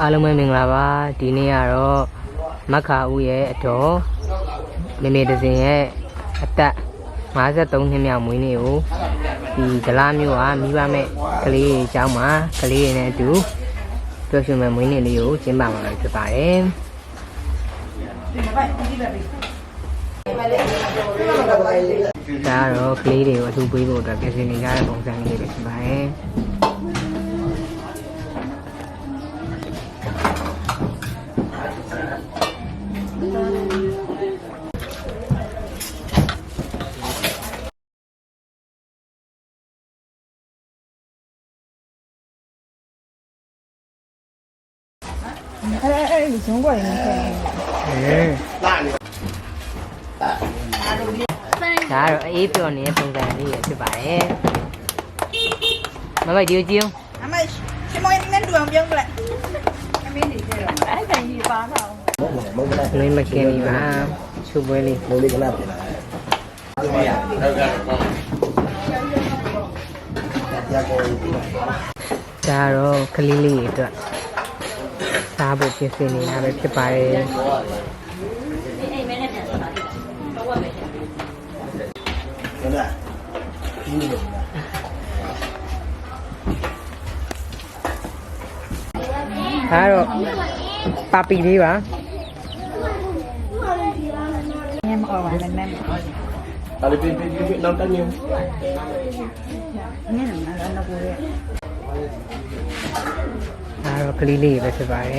အားလုံးပဲမင်္ဂလာပါဒီနေ့ကတော့မက္ခာဦးရဲ့အတော်မေမေတစင်ရဲ့အသက်53နှစ်မြောက်မွေးနေ့ကိုဒီဒလားမျိုးကမိဘမဲ့ကလေးတွေအကြောင်းမှာကလေးတွေနဲ့အတူပျော်ရွှင်မဲ့မွေးနေ့လေးကိုကျင်းပမှာဖြစ်ပါတယ်ဒါကတော့ကလေးတွေကိုအထူးပေးဖို့အတွက်ပြင်ဆင်နေကြတဲ့ပုံစံလေးတွေဖြစ်ပါတယ် 에이 좋은 거 아닙니까? 예. Đó rồi, ít rồi nè, phần vàng đi rồi, thứ bảy Mấy bài điêu chiêu? Mấy bài, xin mời anh đến đường dân lại Em đi đi chơi rồi Mấy bài gì bán rồi မင်းမကင်းနေပါချူပွဲလေးမိုးလေးကနာပြန်လာဒါတော့ကလေးလေးအတွက်စားဖို့ပြင်ဆင်နေတာပဲဖြစ်ပါတယ်ဒါတော့ပါပီလေးပါ vào bạn Việt Nam. Bên vì Việt Nam có nhiều nghe là nó nó vui à cái lì lì vậy thì phải.